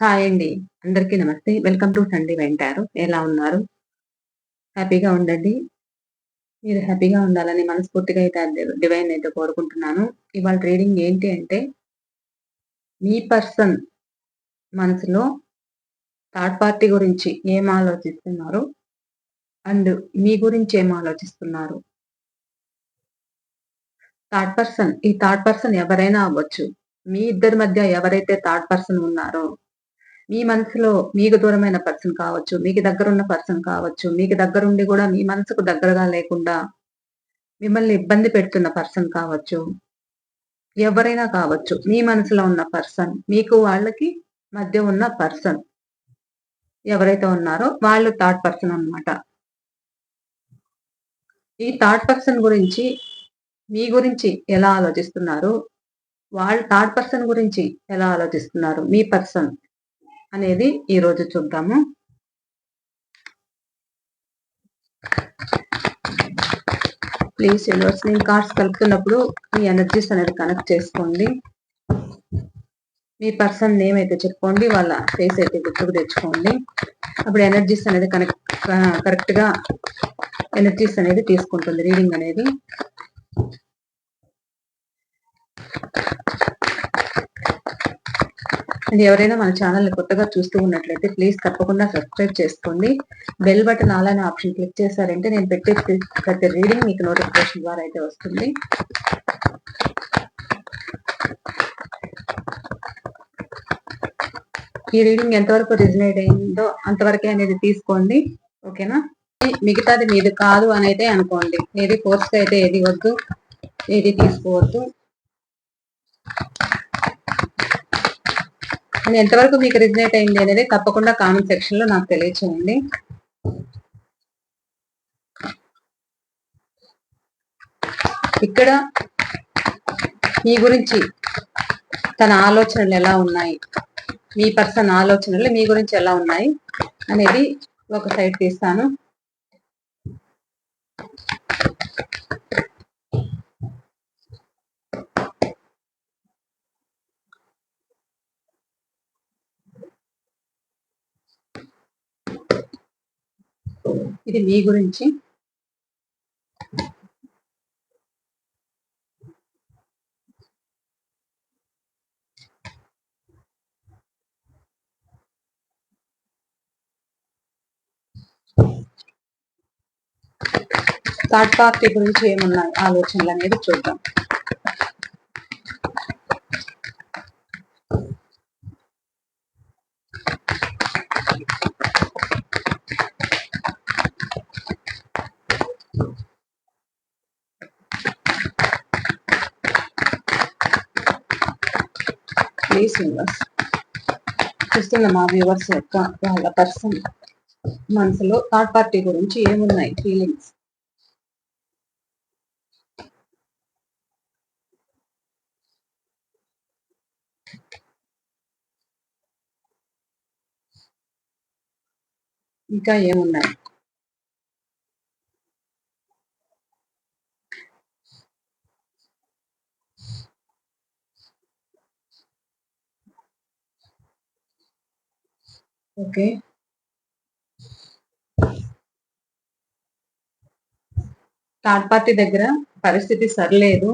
Hi అండి. అందరికీ నమస్తే. వెల్కమ్ టు సండే వెంటారు. ఎలా ఉన్నారు? హ్యాపీగా ఉండండి. మీరు హ్యాపీగా ఉండాలని మనస్ఫూర్తిగా అయితే డివైన్ అయితే కోరుకుంటున్నాను. ఇవాళ రీడింగ్ ఏంటి అంటే మీ పర్సన్ మనసులో థర్డ్ పార్టీ గురించి ఏం ఆలోచిస్తున్నారు? అండ్ మీ గురించి ఏం ఆలోచిస్తున్నారు? థర్డ్ పర్సన్ ఈ థర్డ్ పర్సన్ ఎవరైనా అవ్వచ్చు. మీ ఇద్దరి మధ్య ఎవరైతే థర్డ్ పర్సన్ ఉన్నారో మీ మనసులో మీకు దూరమైన పర్సన్ కావచ్చు మీకు దగ్గరున్న పర్సన్ కావచ్చు మీకు దగ్గరుండి కూడా మీ మనసుకు దగ్గరగా లేకుండా మిమ్మల్ని ఇబ్బంది పెడుతున్న పర్సన్ కావచ్చు ఎవరైనా కావచ్చు మీ మనసులో ఉన్న పర్సన్ మీకు వాళ్ళకి మధ్య ఉన్న పర్సన్ ఎవరైతే ఉన్నారో వాళ్ళు థర్డ్ పర్సన్ అనమాట ఈ థర్డ్ పర్సన్ గురించి మీ గురించి ఎలా ఆలోచిస్తున్నారు వాళ్ళు థర్డ్ పర్సన్ గురించి ఎలా ఆలోచిస్తున్నారు మీ పర్సన్ అనేది ఈరోజు చూద్దాము. ప్లీజ్ యూనివర్స్ నేను కార్డ్స్ కలుపుతున్నప్పుడు మీ ఎనర్జీస్ అనేది కనెక్ట్ చేసుకోండి. మీ పర్సన్ నేమ్ అయితే చెప్పుకోండి వాళ్ళ ఫేస్ అయితే గుర్తుకు తెచ్చుకోండి. అప్పుడు ఎనర్జీస్ అనేది కనెక్ట్ కరెక్ట్గా ఎనర్జీస్ అనేది తీసుకుంటుంది రీడింగ్ అనేది. అండ్ ఎవరైనా మన ఛానల్ని కొత్తగా చూస్తూ ఉన్నట్లయితే ప్లీజ్ తప్పకుండా సబ్స్క్రైబ్ చేసుకోండి. బెల్ బటన్ అలానే ఆప్షన్ క్లిక్ చేశారంటే నేను పెట్టే ప్రతి రీడింగ్ మీకు నోటిఫికేషన్ ద్వారా అయితే వస్తుంది. ఈ రీడింగ్ ఎంతవరకు రిజనేట్ అయిందో అంతవరకే అనేది తీసుకోండి. ఓకేనా మిగతాది మీది కాదు అని అయితే అనుకోండి. ఏది ఫోర్స్గా అయితే ఏది వద్దు ఏది తీసుకోవద్దు. అండ్ ఎంతవరకు మీకు రిజనేట్ అయింది అనేది తప్పకుండా కామెంట్ సెక్షన్లో నాకు తెలియచేయండి. ఇక్కడ మీ గురించి తన ఆలోచనలు ఎలా ఉన్నాయి? మీ పర్సన్ ఆలోచనలు మీ గురించి ఎలా ఉన్నాయి? అనేది ఒక సైడ్ తీస్తాను. ఇది మీ గురించి. థర్డ్ పార్టీ గురించి ఏమున్నాయి ఆలోచనలు అనేది చూద్దాం. ప్లీజ్ చూస్తున్న మా వ్యూవర్స్ యొక్క వాళ్ళ పర్సన్ మనసులో థర్డ్ పార్టీ గురించి ఏమున్నాయి? ఫీలింగ్స్ ఇంకా ఏమున్నాయి? ఓకే. థర్డ్ పార్టీ దగ్గర పరిస్థితి సరిలేదు.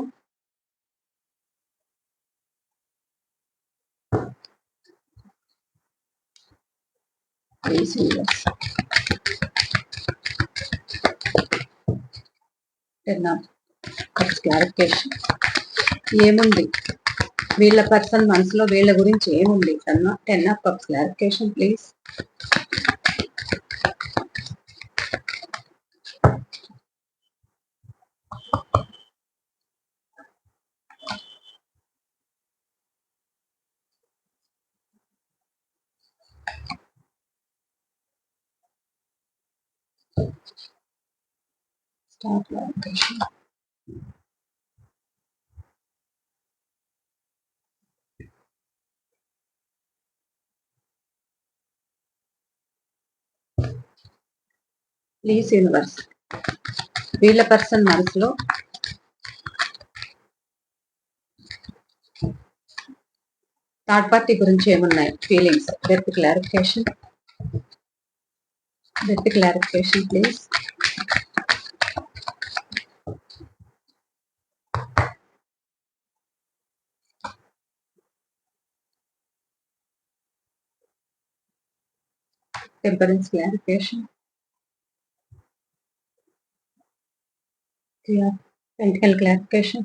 క్లారిఫికేషన్ ఏముంది? వీళ్ళ పర్సన్ మనసులో వీళ్ళ గురించి ఏముంది ten ten of cups clarification please Start location. Please universe వీళ్ళ పర్సన్ మనసులో. థర్డ్ పార్టీ గురించి ఏమున్నాయి? Feelings with clarification with clarification please temperance clarification Clear. Pentacle clarification.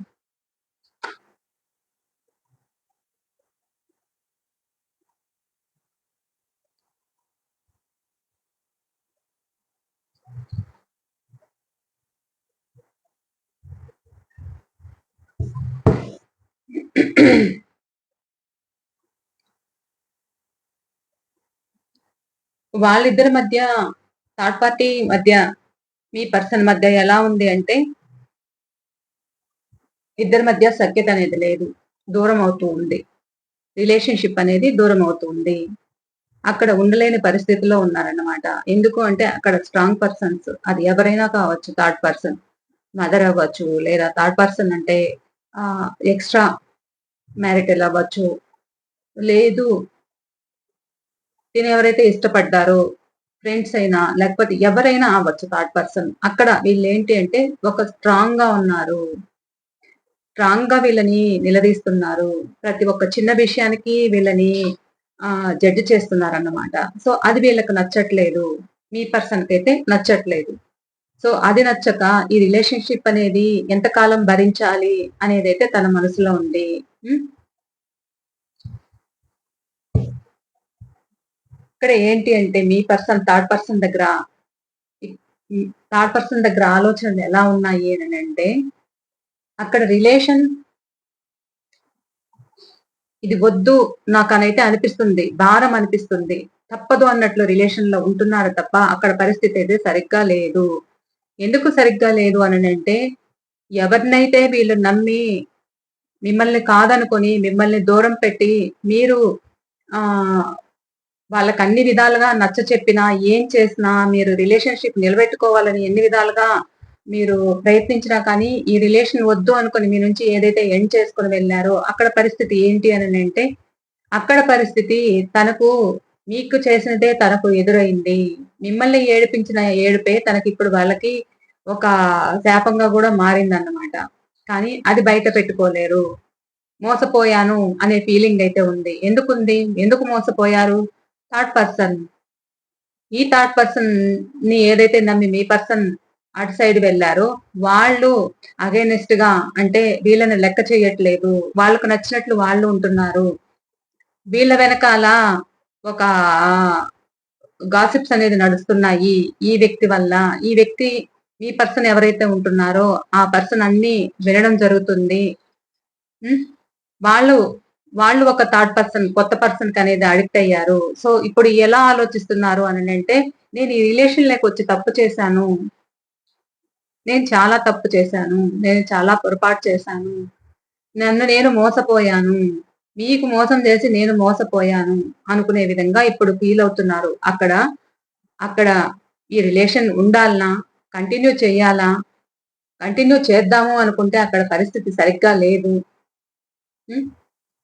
వాళ్ళిద్దరి మధ్య థర్డ్ పార్టీ మధ్య మీ పర్సన్ మధ్య ఎలా ఉంది అంటే ఇద్దరి మధ్య సఖ్యత అనేది లేదు. దూరం అవుతూ ఉంది. రిలేషన్షిప్ అనేది దూరం అవుతుంది అక్కడ ఉండలేని పరిస్థితిలో ఉన్నారన్నమాట. ఎందుకు అంటే అక్కడ స్ట్రాంగ్ పర్సన్స్ అది ఎవరైనా కావచ్చు థర్డ్ పర్సన్ మదర్ అవ్వచ్చు లేదా థర్డ్ పర్సన్ అంటే ఎక్స్ట్రా మ్యారిటల్ అవ్వచ్చు. లేదు. దీని ఎవరైతే ఇష్టపడ్డారో ఫ్రెండ్స్ అయినా లేకపోతే ఎవరైనా అవ్వచ్చు థర్డ్ పర్సన్. అక్కడ వీళ్ళు ఏంటి అంటే ఒక స్ట్రాంగ్గా ఉన్నారు. స్ట్రాంగ్గా వీళ్ళని నిలదీస్తున్నారు. ప్రతి ఒక్క చిన్న విషయానికి వీళ్ళని ఆ జడ్జి చేస్తున్నారు అన్నమాట సో అది వీళ్ళకి నచ్చట్లేదు. మీ పర్సన్కి అయితే నచ్చట్లేదు. సో అది నచ్చక ఈ రిలేషన్షిప్ అనేది ఎంతకాలం భరించాలి అనేది అయితే తన మనసులో ఉంది. ఇక్కడ ఏంటి అంటే మీ పర్సన్ థర్డ్ పర్సన్ దగ్గర థర్డ్ పర్సన్ దగ్గర ఆలోచనలు ఎలా ఉన్నాయి అని అంటే అక్కడ రిలేషన్ ఇది వద్దు నాకు అనిపిస్తుంది భారం అనిపిస్తుంది. తప్పదు అన్నట్లు రిలేషన్లో ఉంటున్నారు తప్ప అక్కడ పరిస్థితి అయితే సరిగ్గా లేదు. ఎందుకు సరిగ్గా లేదు అని అంటే ఎవరినైతే వీళ్ళు నమ్మి మిమ్మల్ని కాదనుకొని మిమ్మల్ని దూరం పెట్టి మీరు ఆ వాళ్ళకి అన్ని విధాలుగా నచ్చ చెప్పినా ఏం చేసినా మీరు రిలేషన్షిప్ నిలబెట్టుకోవాలని ఎన్ని విధాలుగా మీరు ప్రయత్నించినా కానీ ఈ రిలేషన్ వద్దు అనుకుని మీ నుంచి ఏదైతే ఎండ్ చేసుకుని వెళ్ళారో అక్కడ పరిస్థితి ఏంటి అని అంటే అక్కడ పరిస్థితి తనకు మీకు చేసినదే తనకు ఎదురైంది. మిమ్మల్ని ఏడిపించిన ఏడుపే తనకి ఇప్పుడు వాళ్ళకి ఒక శాపంగా కూడా మారిందన్నమాట. కానీ అది బయట పెట్టుకోలేరు. మోసపోయాను అనే ఫీలింగ్ అయితే ఉంది. ఎందుకుంది ఎందుకు మోసపోయారు? థర్డ్ పర్సన్ ఈ థర్డ్ పర్సన్ని ఏదైతే నమ్మి మీ పర్సన్ అటు సైడ్ వెళ్ళారో. వాళ్ళు అగేనెస్ట్గా అంటే వీళ్ళని లెక్క చేయట్లేదు. వాళ్ళకు నచ్చినట్లు వాళ్ళు ఉంటున్నారు. వీళ్ళ వెనకాల ఒక గాసిప్స్ అనేది నడుస్తున్నాయి. ఈ వ్యక్తి వల్ల ఈ వ్యక్తి ఈ పర్సన్ ఎవరైతే ఉంటున్నారో ఆ పర్సన్ అన్ని వినడం జరుగుతుంది. వాళ్ళు వాళ్ళు ఒక థర్డ్ పర్సన్ కొత్త పర్సన్కి అనేది అడిక్ట్ అయ్యారు. సో ఇప్పుడు ఎలా ఆలోచిస్తున్నారు అని అంటే నేను ఈ రిలేషన్ లేక వచ్చి తప్పు చేశాను. నేను చాలా తప్పు చేశాను. నేను చాలా పొరపాటు చేశాను. నన్ను నేను మోసపోయాను. మీకు మోసం చేసి నేను మోసపోయాను అనుకునే విధంగా ఇప్పుడు ఫీల్ అవుతున్నారు. అక్కడ అక్కడ ఈ రిలేషన్ ఉండాలనా? కంటిన్యూ చేయాలా? కంటిన్యూ చేద్దాము అనుకుంటే అక్కడ పరిస్థితి సరిగ్గా లేదు.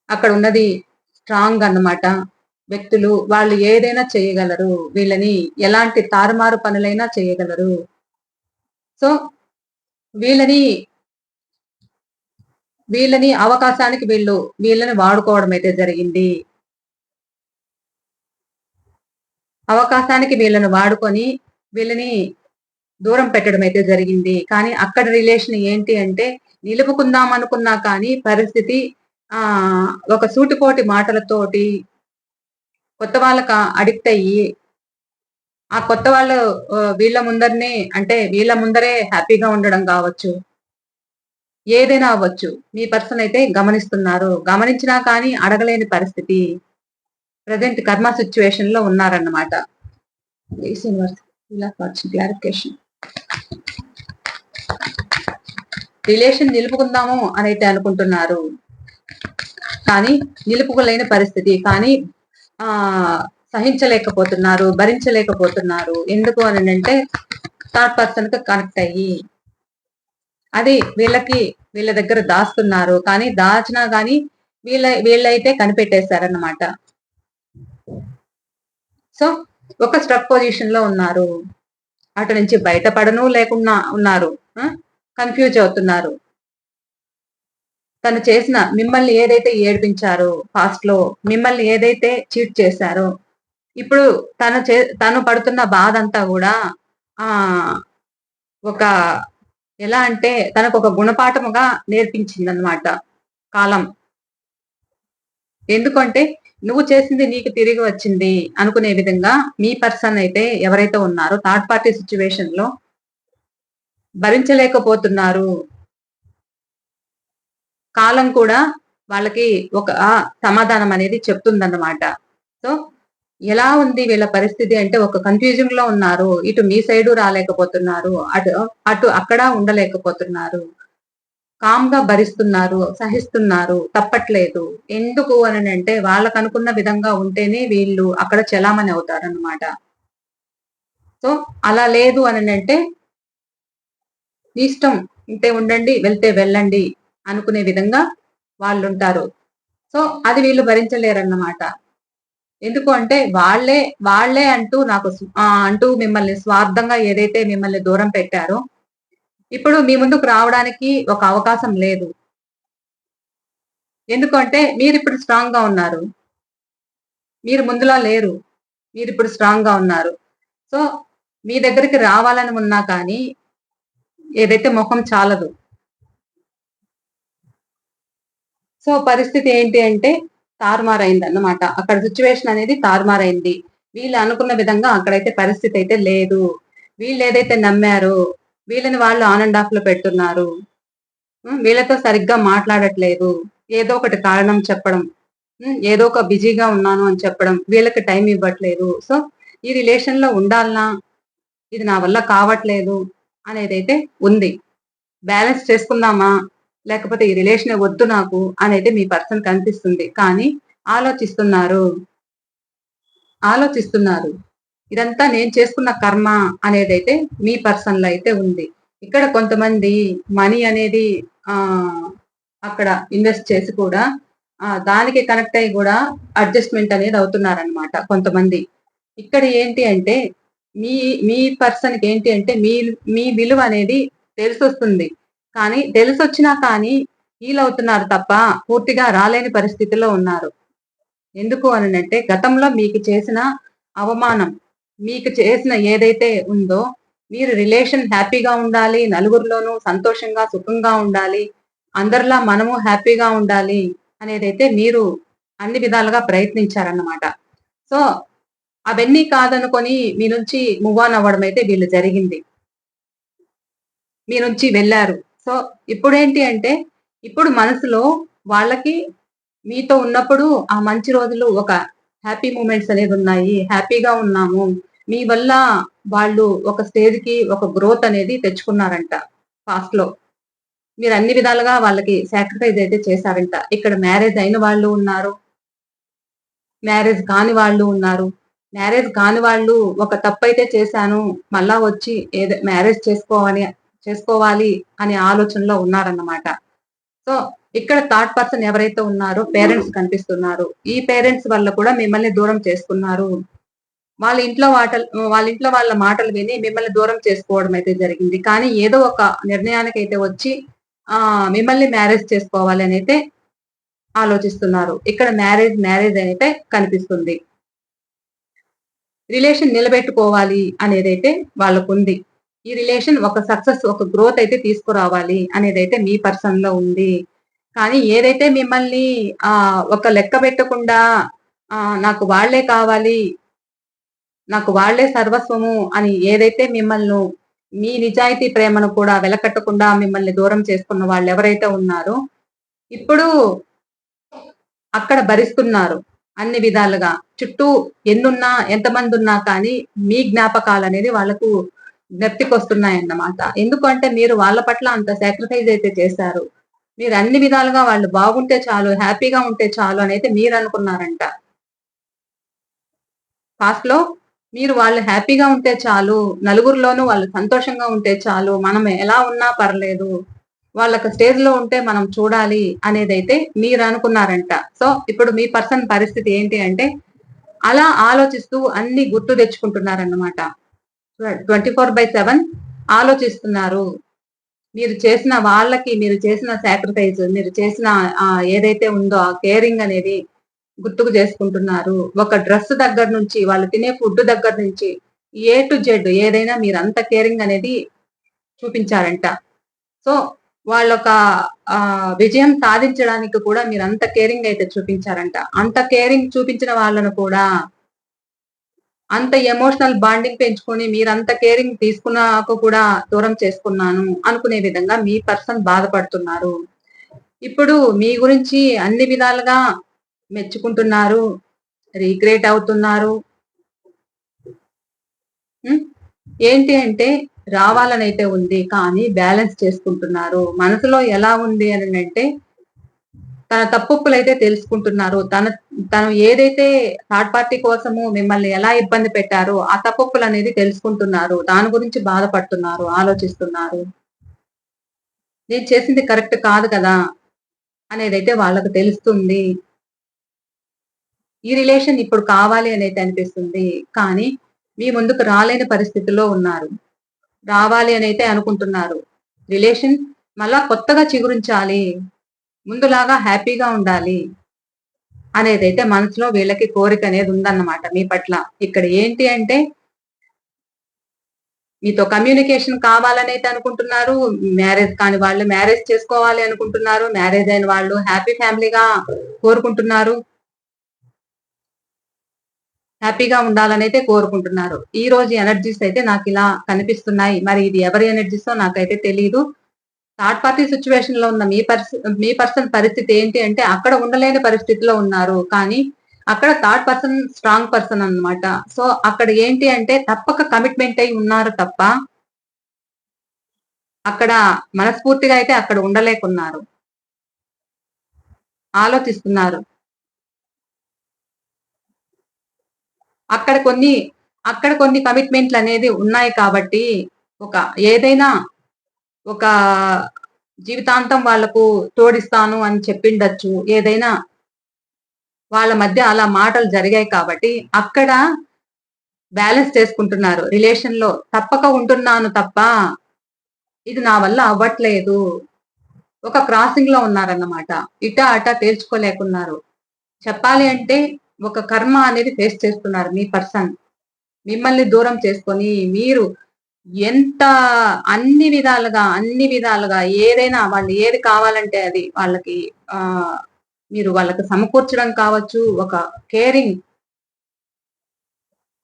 అక్కడ ఉన్నది స్ట్రాంగ్ అన్నమాట. వ్యక్తులు వాళ్ళు ఏదైనా చేయగలరు. వీళ్ళని ఎలాంటి తారుమారు పనులైనా చేయగలరు. సో వీళ్ళని వీళ్ళని అవకాశానికి వీళ్ళు వీళ్ళని వాడుకోవడం అయితే జరిగింది. అవకాశానికి వీళ్ళని వాడుకొని వీళ్ళని దూరం పెట్టడం అయితే జరిగింది. కానీ అక్కడ రిలేషన్ ఏంటి అంటే నిలుపుకుందాం అనుకున్నా కానీ పరిస్థితి ఆ ఒక సూటిపోటి మాటలతోటి కొత్త వాళ్ళకి అడిక్ట్ అయ్యి ఆ కొత్త వాళ్ళు వీళ్ళ ముందరిని అంటే వీళ్ళ ముందరే హ్యాపీగా ఉండడం కావచ్చు. ఏదైనా అవ్వచ్చు. మీ పర్సన్ అయితే గమనిస్తున్నారు. గమనించినా కానీ అడగలేని పరిస్థితి. ప్రజెంట్ కర్మ సిచ్యువేషన్లో ఉన్నారన్నమాట క్లారిఫికేషన్. రిలేషన్ నిలుపుకుందాము అని అయితే అనుకుంటున్నారు. కానీ నిలుపుకోలేని పరిస్థితి. కానీ ఆ సహించలేకపోతున్నారు భరించలేకపోతున్నారు. ఎందుకు అని అంటే థర్డ్ పర్సన్కి కనెక్ట్ అయ్యి. అది వీళ్ళకి వీళ్ళ దగ్గర దాస్తున్నారు కానీ దాచినా కానీ వీళ్ళ వీళ్ళైతే కనిపెట్టేశారన్నమాట. సో ఒక స్ట్రక్ పొజిషన్లో ఉన్నారు. అటు నుంచి బయటపడను లేకుండా ఉన్నారు. కన్ఫ్యూజ్ అవుతున్నారు. తను చేసిన మిమ్మల్ని ఏదైతే ఏడిపించారో పాస్ట్లో మిమ్మల్ని ఏదైతే చీట్ చేశారో ఇప్పుడు తను చే తను పడుతున్న బాధ అంతా కూడా ఆ ఒక ఎలా అంటే తనకు ఒక గుణపాఠముగా నేర్పించింది అనమాట కాలం. ఎందుకంటే నువ్వు చేసింది నీకు తిరిగి వచ్చింది అనుకునే విధంగా మీ పర్సన్ అయితే ఎవరైతే ఉన్నారో థర్డ్ పార్టీ సిచ్యువేషన్లో భరించలేకపోతున్నారు. కాలం కూడా వాళ్ళకి ఒక సమాధానం అనేది చెప్తుందన్నమాట. సో ఎలా ఉంది వీళ్ళ పరిస్థితి అంటే ఒక కన్ఫ్యూజన్లో ఉన్నారు. ఇటు మీ సైడు రాలేకపోతున్నారు. అటు అటు అక్కడ ఉండలేకపోతున్నారు. కామ్గా భరిస్తున్నారు సహిస్తున్నారు తప్పట్లేదు. ఎందుకు అని అంటే వాళ్ళకు అనుకున్న విధంగా ఉంటేనే వీళ్ళు అక్కడ చలామణి అవుతారనమాట సో అలా లేదు అని అంటే ఇష్టం ఉంటే ఉండండి వెళ్తే వెళ్ళండి అనుకునే విధంగా వాళ్ళు ఉంటారు సో అది వీళ్ళు భరించలేరన్నమాట. ఎందుకు అంటే వాళ్ళే వాళ్ళే అంటూ నాకు అంటూ మిమ్మల్ని స్వార్థంగా ఏదైతే మిమ్మల్ని దూరం పెట్టారో ఇప్పుడు మీ ముందుకు రావడానికి ఒక అవకాశం లేదు. ఎందుకంటే మీరు ఇప్పుడు స్ట్రాంగ్గా ఉన్నారు. మీరు ముందులా లేరు. మీరు ఇప్పుడు స్ట్రాంగ్గా ఉన్నారు. సో మీ దగ్గరికి రావాలని ఉన్నా కానీ ఏదైతే ముఖం చాలదు. సో పరిస్థితి ఏంటి అంటే తారుమారైంది అన్నమాట అక్కడ సిచ్యువేషన్ అనేది తారుమారైంది. వీళ్ళు అనుకున్న విధంగా అక్కడైతే పరిస్థితి అయితే లేదు. వీళ్ళు ఏదైతే నమ్మారో వీళ్ళని వాళ్ళు ఆన్ అండ్ ఆఫ్లో పెడుతున్నారు. వీళ్ళతో సరిగ్గా మాట్లాడట్లేదు. ఏదో ఒకటి కారణం చెప్పడం ఏదో ఒక బిజీగా ఉన్నాను అని చెప్పడం వీళ్ళకి టైం ఇవ్వట్లేదు. సో ఈ రిలేషన్లో ఉండాలనా? ఇది నా వల్ల కావట్లేదు అనేది అయితే ఉంది. బ్యాలెన్స్ చేసుకుందామా? లేకపోతే ఈ రిలేషన్ వద్దు నాకు అనేది మీ పర్సన్ కనిపిస్తుంది. కానీ ఆలోచిస్తున్నారు. ఆలోచిస్తున్నారు. ఇదంతా నేను చేసుకున్న కర్మ అనేది అయితే మీ పర్సన్లో అయితే ఉంది. ఇక్కడ కొంతమంది మనీ అనేది ఆ అక్కడ ఇన్వెస్ట్ చేసి కూడా ఆ దానికి కనెక్ట్ అయ్యి కూడా అడ్జస్ట్మెంట్ అనేది అవుతున్నారనమాట కొంతమంది. ఇక్కడ ఏంటి అంటే మీ మీ పర్సన్కి ఏంటి అంటే మీ మీ విలువ అనేది తెలిసొస్తుంది. కానీ తెలిసొచ్చినా కానీ హీల్ అవుతున్నారు తప్ప పూర్తిగా రాలేని పరిస్థితిలో ఉన్నారు. ఎందుకు అని అంటే గతంలో మీకు చేసిన అవమానం మీకు చేసిన ఏదైతే ఉందో మీరు రిలేషన్ హ్యాపీగా ఉండాలి నలుగురిలోనూ సంతోషంగా సుఖంగా ఉండాలి అందరిలా మనము హ్యాపీగా ఉండాలి అనేదైతే మీరు అన్ని విధాలుగా ప్రయత్నించారన్నమాట. సో అవన్నీ కాదనుకొని మీ నుంచి మూవ్ ఆన్ అవ్వడం అయితే వీళ్ళు జరిగింది. మీ నుంచి వెళ్ళారు. సో ఇప్పుడు ఏంటి అంటే ఇప్పుడు మనసులో వాళ్ళకి మీతో ఉన్నప్పుడు ఆ మంచి రోజులు ఒక హ్యాపీ మూమెంట్స్ అనేది ఉన్నాయి. హ్యాపీగా ఉన్నాము. మీ వల్ల వాళ్ళు ఒక స్టేజ్కి ఒక గ్రోత్ అనేది తెచ్చుకున్నారంట ఫాస్ట్లో మీరు అన్ని విధాలుగా వాళ్ళకి సాక్రిఫైస్ అయితే చేశారంట. ఇక్కడ మ్యారేజ్ అయిన వాళ్ళు ఉన్నారు. మ్యారేజ్ కాని వాళ్ళు ఉన్నారు. మ్యారేజ్ కాని వాళ్ళు ఒక తప్పు అయితే చేశాను. మళ్ళా వచ్చి ఏదో మ్యారేజ్ చేసుకోవాలి చేసుకోవాలి అనే ఆలోచనలో ఉన్నారన్నమాట. సో ఇక్కడ థర్డ్ పర్సన్ ఎవరైతే ఉన్నారో పేరెంట్స్ కనిపిస్తున్నారు. ఈ పేరెంట్స్ వల్ల కూడా మిమ్మల్ని దూరం చేసుకున్నారు. వాళ్ళ ఇంట్లో వాటలు వాళ్ళ ఇంట్లో వాళ్ళ మాటలు విని మిమ్మల్ని దూరం చేసుకోవడం అయితే జరిగింది. కానీ ఏదో ఒక నిర్ణయానికి అయితే వచ్చి ఆ మిమ్మల్ని మ్యారేజ్ చేసుకోవాలి అని అయితే ఆలోచిస్తున్నారు. ఇక్కడ మ్యారేజ్ మ్యారేజ్ అయితే కనిపిస్తుంది. రిలేషన్ నిలబెట్టుకోవాలి అనేది అయితే వాళ్ళకు ఉంది ఈ రిలేషన్ ఒక సక్సెస్ ఒక గ్రోత్ అయితే తీసుకురావాలి అనేది అయితే మీ పర్సన్లో ఉంది. కానీ ఏదైతే మిమ్మల్ని ఆ ఒక లెక్క పెట్టకుండా ఆ నాకు వాళ్ళే కావాలి నాకు వాళ్ళే సర్వస్వము అని ఏదైతే మిమ్మల్ని మీ నిజాయితీ ప్రేమను కూడా వెలకట్టకుండా మిమ్మల్ని దూరం చేసుకున్న వాళ్ళు ఎవరైతే ఉన్నారో ఇప్పుడు అక్కడ భరిస్తున్నారు అన్ని విధాలుగా. చుట్టూ ఎన్నున్నా ఎంతమంది ఉన్నా కానీ మీ జ్ఞాపకాలు అనేది వాళ్ళకు వస్తున్నాయన్నమాట ఎందుకంటే మీరు వాళ్ళ పట్ల అంత సాక్రిఫైజ్ అయితే చేశారు. మీరు అన్ని విధాలుగా వాళ్ళు బాగుంటే చాలు హ్యాపీగా ఉంటే చాలు అని అయితే మీరు అనుకున్నారంట. పాస్ట్లో మీరు వాళ్ళు హ్యాపీగా ఉంటే చాలు నలుగురిలోనూ వాళ్ళు సంతోషంగా ఉంటే చాలు మనం ఎలా ఉన్నా పర్లేదు వాళ్ళకి స్టేజ్లో ఉంటే మనం చూడాలి అనేది అయితే మీరు అనుకున్నారంట. సో ఇప్పుడు మీ పర్సన్ పరిస్థితి ఏంటి అంటే అలా ఆలోచిస్తూ అన్ని గుర్తు తెచ్చుకుంటున్నారన్నమాట. ట్వంటీ ఫోర్ బై సెవెన్ ఆలోచిస్తున్నారు. మీరు చేసిన వాళ్ళకి మీరు చేసిన సాక్రిఫైస్ మీరు చేసిన ఏదైతే ఉందో ఆ కేరింగ్ అనేది గుర్తుకు చేసుకుంటున్నారు. ఒక డ్రెస్ దగ్గర నుంచి వాళ్ళు తినే ఫుడ్ దగ్గర నుంచి ఏ టు జెడ్ ఏదైనా మీరు అంత కేరింగ్ అనేది చూపించారంట. సో వాళ్ళొక విజయం సాధించడానికి కూడా మీరు అంత కేరింగ్ అయితే చూపించారంట. అంత కేరింగ్ చూపించిన వాళ్ళను కూడా అంత ఎమోషనల్ బాండింగ్ పెంచుకొని మీరు అంత కేరింగ్ తీసుకున్నాక కూడా దూరం చేసుకున్నాను అనుకునే విధంగా మీ పర్సన్ బాధపడుతున్నారు. ఇప్పుడు మీ గురించి అన్ని విధాలుగా మెచ్చుకుంటున్నారు. రీగ్రేట్ అవుతున్నారు. ఏంటి అంటే రావాలని అయితే ఉంది కానీ బ్యాలెన్స్ చేసుకుంటున్నారు. మనసులో ఎలా ఉంది అని అంటే తన తప్పులు అయితే తెలుసుకుంటున్నారు తన తను ఏదైతే థర్డ్ పార్టీ కోసము మిమ్మల్ని ఎలా ఇబ్బంది పెట్టారో ఆ తప్పులు అనేది తెలుసుకుంటున్నారు. దాని గురించి బాధపడుతున్నారు ఆలోచిస్తున్నారు. నేను చేసింది కరెక్ట్ కాదు కదా అనేది అయితే వాళ్ళకు తెలుస్తుంది. ఈ రిలేషన్ ఇప్పుడు కావాలి అని అయితే అనిపిస్తుంది. కానీ మీ ముందుకు రాలేని పరిస్థితిలో ఉన్నారు. రావాలి అని అయితే అనుకుంటున్నారు. రిలేషన్ మళ్ళా కొత్తగా చిగురించాలి. ముందులాగా హ్యాపీగా ఉండాలి అనేది అయితే మనసులో వీళ్ళకి కోరిక అనేది ఉందన్నమాట మీ పట్ల. ఇక్కడ ఏంటి అంటే మీతో కమ్యూనికేషన్ కావాలని అయితే అనుకుంటున్నారు మ్యారేజ్ కాని వాళ్ళు మ్యారేజ్ చేసుకోవాలి అనుకుంటున్నారు మ్యారేజ్ అయిన వాళ్ళు హ్యాపీ ఫ్యామిలీగా కోరుకుంటున్నారు హ్యాపీగా ఉండాలని అయితే కోరుకుంటున్నారు. ఈ రోజు ఎనర్జీస్ అయితే నాకు ఇలా కనిపిస్తున్నాయి. మరి ఇది ఎవరి ఎనర్జీసో నాకైతే తెలియదు థర్డ్ పార్టీ సిచ్యువేషన్లో ఉన్న మీ పరిస్థితి మీ పర్సన్ పరిస్థితి ఏంటి అంటే అక్కడ ఉండలేని పరిస్థితిలో ఉన్నారు. కానీ అక్కడ థర్డ్ పర్సన్ స్ట్రాంగ్ పర్సన్ అనమాట సో అక్కడ ఏంటి అంటే తప్పక కమిట్మెంట్ అయి ఉన్నారు తప్ప అక్కడ మనస్ఫూర్తిగా అయితే అక్కడ ఉండలేకున్నారు. ఆలోచిస్తున్నారు. అక్కడ కొన్ని అక్కడ కొన్ని కమిట్మెంట్లు అనేది ఉన్నాయి కాబట్టి ఒక ఏదైనా ఒక జీవితాంతం వాళ్ళకు తోడిస్తాను అని చెప్పిండొచ్చు. ఏదైనా వాళ్ళ మధ్య అలా మాటలు జరిగాయి కాబట్టి అక్కడ బ్యాలెన్స్ చేసుకుంటున్నారు. రిలేషన్లో తప్పక ఉంటున్నాను తప్ప ఇది నా వల్ల అవ్వట్లేదు. ఒక క్రాసింగ్లో ఉన్నారన్నమాట. ఇట అట తేల్చుకోలేకున్నారు. చెప్పాలి అంటే ఒక కర్మ అనేది ఫేస్ చేస్తున్నారు మీ పర్సన్. మిమ్మల్ని దూరం చేసుకొని మీరు ఎంత అన్ని విధాలుగా అన్ని విధాలుగా ఏదైనా వాళ్ళు ఏది కావాలంటే అది వాళ్ళకి ఆ మీరు వాళ్ళకి సమకూర్చడం కావచ్చు ఒక కేరింగ్.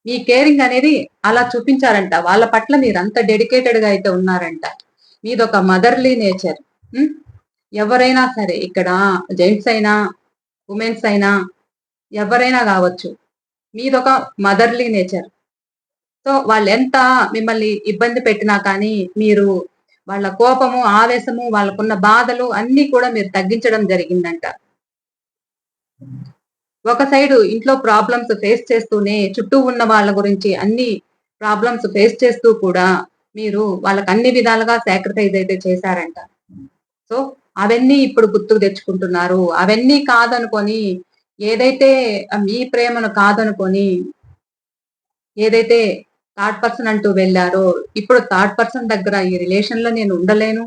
మీ కేరింగ్ అనేది అలా చూపించారంట. వాళ్ళ పట్ల మీరు అంత డెడికేటెడ్గా అయితే ఉన్నారంట. మీదొక మదర్లీ నేచర్. ఎవరైనా సరే ఇక్కడ జెంట్స్ అయినా ఉమెన్స్ అయినా ఎవరైనా కావచ్చు మీదొక మదర్లీ నేచర్. సో వాళ్ళు ఎంత మిమ్మల్ని ఇబ్బంది పెట్టినా కానీ మీరు వాళ్ళ కోపము ఆవేశము వాళ్ళకున్న బాధలు అన్ని కూడా మీరు తగ్గించడం జరిగిందంట. ఒక సైడు ఇంట్లో ప్రాబ్లమ్స్ ఫేస్ చేస్తూనే చుట్టూ ఉన్న వాళ్ళ గురించి అన్ని ప్రాబ్లమ్స్ ఫేస్ చేస్తూ కూడా మీరు వాళ్ళకి అన్ని విధాలుగా సాక్రిఫైస్ అయితే చేశారంట. సో అవన్నీ ఇప్పుడు గుర్తుకు తెచ్చుకుంటున్నారు. అవన్నీ కాదనుకొని ఏదైతే మీ ప్రేమను కాదనుకొని ఏదైతే థర్డ్ పర్సన్ అంటూ వెళ్ళారో ఇప్పుడు థర్డ్ పర్సన్ దగ్గర ఈ రిలేషన్లో నేను ఉండలేను.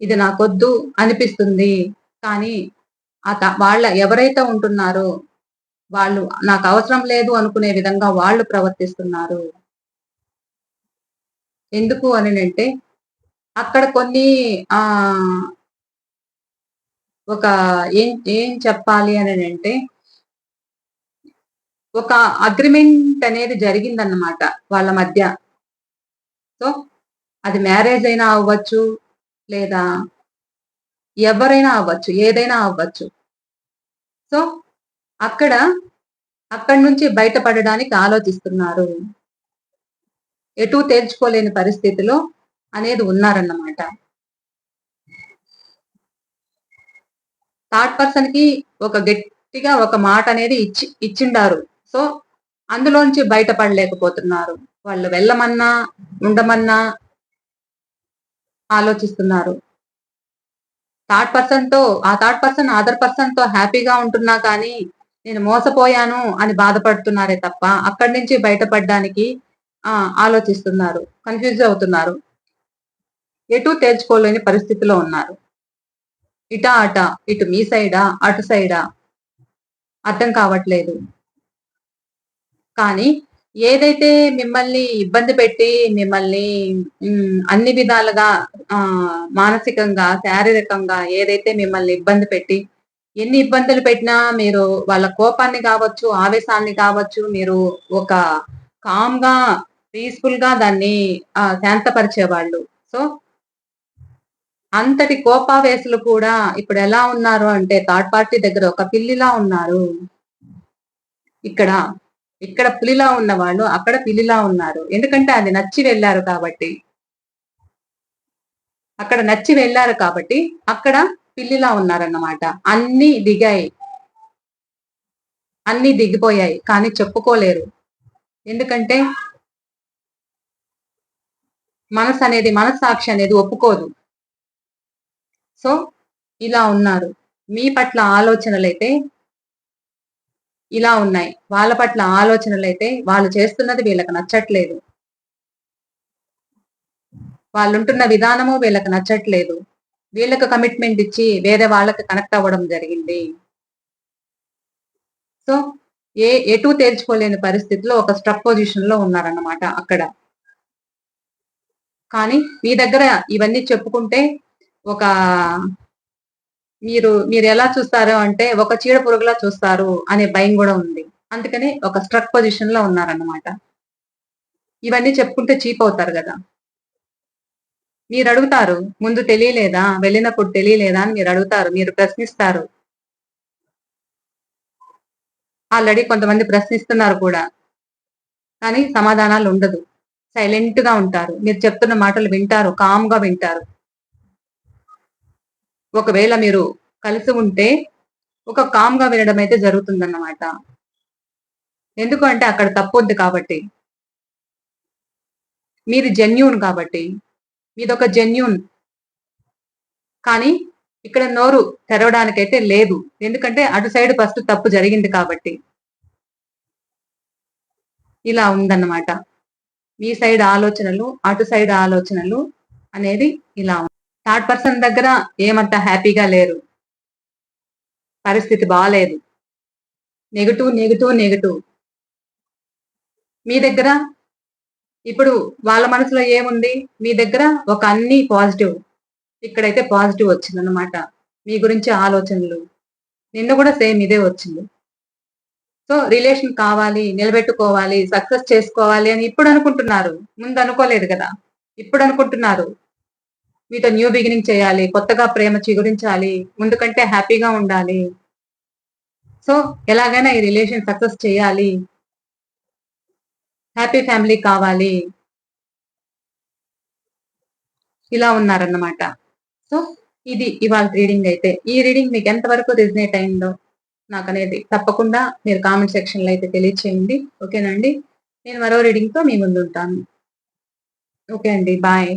ఇది నాకొద్దు అనిపిస్తుంది. కానీ ఆ వాళ్ళ ఎవరైతే ఉంటున్నారో వాళ్ళు నాకు అవసరం లేదు అనుకునే విధంగా వాళ్ళు ప్రవర్తిస్తున్నారు. ఎందుకు అని అంటే అక్కడ కొన్ని ఆ ఒక ఏం ఏం చెప్పాలి అని అంటే ఒక అగ్రిమెంట్ అనేది జరిగిందన్నమాట వాళ్ళ మధ్య. సో అది మ్యారేజ్ అయినా అవ్వచ్చు లేదా ఎవరైనా అవ్వచ్చు ఏదైనా అవ్వచ్చు. సో అక్కడ అక్కడి నుంచి బయటపడడానికి ఆలోచిస్తున్నారు. ఎటు తేల్చుకోలేని పరిస్థితిలో అనేది ఉన్నారన్నమాట. థర్డ్ పర్సన్కి ఒక గట్టిగా ఒక మాట అనేది ఇచ్చి ఇచ్చిండారు. సో అందులోంచి బయటపడలేకపోతున్నారు. వాళ్ళు వెళ్ళమన్నా ఉండమన్నా ఆలోచిస్తున్నారు. థర్డ్ పర్సన్తో ఆ థర్డ్ పర్సన్ అదర్ పర్సన్తో హ్యాపీగా ఉంటున్నా కానీ నేను మోసపోయాను అని బాధపడుతున్నారే తప్ప అక్కడి నుంచి బయటపడడానికి ఆ ఆలోచిస్తున్నారు. కన్ఫ్యూజ్ అవుతున్నారు. ఎటు తేల్చుకోలేని పరిస్థితిలో ఉన్నారు. ఇటా అట ఇటు మీ సైడా అటు సైడా అర్థం కావట్లేదు. కానీ ఏదైతే మిమ్మల్ని ఇబ్బంది పెట్టి మిమ్మల్ని అన్ని విధాలుగా మానసికంగా శారీరకంగా ఏదైతే మిమ్మల్ని ఇబ్బంది పెట్టి ఎన్ని ఇబ్బందులు పెట్టినా మీరు వాళ్ళ కోపాన్ని కావచ్చు ఆవేశాన్ని కావచ్చు మీరు ఒక కామ్గా పీస్ఫుల్గా దాన్ని శాంతపరిచేవాళ్ళు. సో అంతటి కోపావేశులు కూడా ఇప్పుడు ఎలా ఉన్నారు అంటే థర్డ్ పార్టీ దగ్గర ఒక పిల్లిలా ఉన్నారు. ఇక్కడ ఇక్కడ పులిలా ఉన్న వాళ్ళు అక్కడ పిల్లిలా ఉన్నారు. ఎందుకంటే అది నచ్చి వెళ్ళారు కాబట్టి. అక్కడ నచ్చి వెళ్ళారు కాబట్టి అక్కడ పిల్లిలా ఉన్నారన్నమాట. అన్ని దిగాయి. అన్ని దిగిపోయాయి కానీ చెప్పుకోలేరు. ఎందుకంటే మనసు అనేది మనస్సాక్షి అనేది ఒప్పుకోదు. సో ఇలా ఉన్నారు. మీ పట్ల ఆలోచనలైతే ఇలా ఉన్నాయి. వాళ్ళ పట్ల ఆలోచనలు అయితే వాళ్ళు చేస్తున్నది వీళ్ళకి నచ్చట్లేదు. వాళ్ళు ఉంటున్న విధానము వీళ్ళకి నచ్చట్లేదు. వీళ్ళకి కమిట్మెంట్ ఇచ్చి వేరే వాళ్ళకి కనెక్ట్ అవ్వడం జరిగింది. సో ఏ ఎటు తేల్చుకోలేని పరిస్థితిలో ఒక స్ట్రక్ పొజిషన్లో ఉన్నారన్నమాట అక్కడ. కానీ మీ దగ్గర ఇవన్నీ చెప్పుకుంటే ఒక మీరు మీరు ఎలా చూస్తారు అంటే ఒక చీడ పురుగులా చూస్తారు అనే భయం కూడా ఉంది. అందుకని ఒక స్ట్రక్ పొజిషన్లో ఉన్నారన్నమాట. ఇవన్నీ చెప్పుకుంటే చీప్ అవుతారు కదా. మీరు అడుగుతారు ముందు తెలియలేదా? వెళ్ళినప్పుడు తెలియలేదా అని మీరు అడుగుతారు మీరు ప్రశ్నిస్తారు. ఆల్రెడీ కొంతమంది ప్రశ్నిస్తున్నారు కూడా. కానీ సమాధానాలు ఉండదు. సైలెంట్గా ఉంటారు. మీరు చెప్తున్న మాటలు వింటారు కామ్గా వింటారు. ఒకవేళ మీరు కలిసి ఉంటే ఒక కామ్గా వినడం అయితే జరుగుతుందన్నమాట. ఎందుకు అంటే అక్కడ తప్పొద్దు కాబట్టి. మీది జెన్యూన్ కాబట్టి. మీదొక జెన్యూన్ కానీ ఇక్కడ నోరు తెరవడానికైతే లేదు. ఎందుకంటే అటు సైడ్ ఫస్ట్ తప్పు జరిగింది కాబట్టి. ఇలా ఉందన్నమాట. మీ సైడ్ ఆలోచనలు అటు సైడ్ ఆలోచనలు అనేది ఇలా ఉంది థర్డ్ పర్సన్ దగ్గర ఏమంత హ్యాపీగా లేరు. పరిస్థితి బాగాలేదు నెగటివ్ నెగటివ్ నెగటివ్ మీ దగ్గర ఇప్పుడు వాళ్ళ మనసులో ఏముంది? మీ దగ్గర ఒక అన్ని పాజిటివ్ ఇక్కడైతే పాజిటివ్ వచ్చింది అనమాట మీ గురించి ఆలోచనలు. నిన్న కూడా సేమ్ ఇదే వచ్చింది. సో రిలేషన్ కావాలి నిలబెట్టుకోవాలి సక్సెస్ చేసుకోవాలి అని ఇప్పుడు అనుకుంటున్నారు. ముందు అనుకోలేదు కదా. ఇప్పుడు అనుకుంటున్నారు. మీతో న్యూ బిగినింగ్ చేయాలి కొత్తగా ప్రేమ చిగురించాలి ముందుకంటే హ్యాపీగా ఉండాలి. సో ఎలాగైనా ఈ రిలేషన్ సక్సెస్ చేయాలి. హ్యాపీ ఫ్యామిలీ కావాలి. ఇలా ఉన్నారన్నమాట. సో ఇది ఇవాళ రీడింగ్ అయితే. ఈ రీడింగ్ మీకు ఎంతవరకు రిజనేట్ అయిందో నాకు అనేది తప్పకుండా మీరు కామెంట్ సెక్షన్లో అయితే తెలియచేయండి. ఓకేనండి నేను మరో రీడింగ్తో మీ ముందు ఉంటాను ఓకే అండి బాయ్